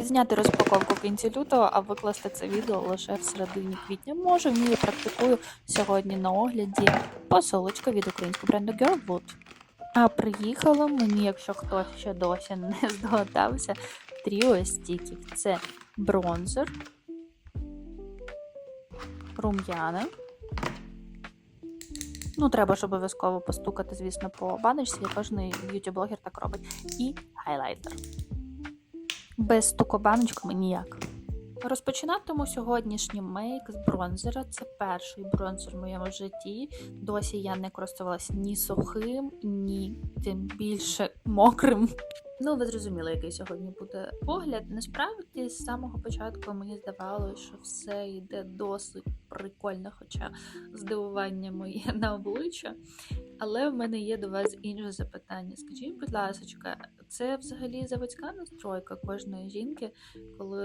Відзняти розпаковку в кінці лютого, а викласти це відео лише в середині квітня. Можу, вмію, практикую сьогодні на огляді посилочка від українського бренду Girlwood. А приїхало мені, якщо хтось ще досі не здогадався, тріо стіків. Це бронзер, рум'яна. Ну, треба ж обов'язково постукати, звісно, по баночці, кожен б'юті-блогер так робить. І хайлайтер. Без стукобаночками ніяк. Розпочинатиму сьогоднішній мейк з бронзера. Це перший бронзер в моєму житті. Досі я не користувалася ні сухим, ні тим більше мокрим. Ну, ви зрозуміли, який сьогодні буде огляд. Насправді, з самого початку мені здавалося, що все йде досить прикольно, хоча здивування моє на обличчя. Але в мене є до вас інше запитання. Скажіть, будь ласка, це взагалі заводська настройка кожної жінки, коли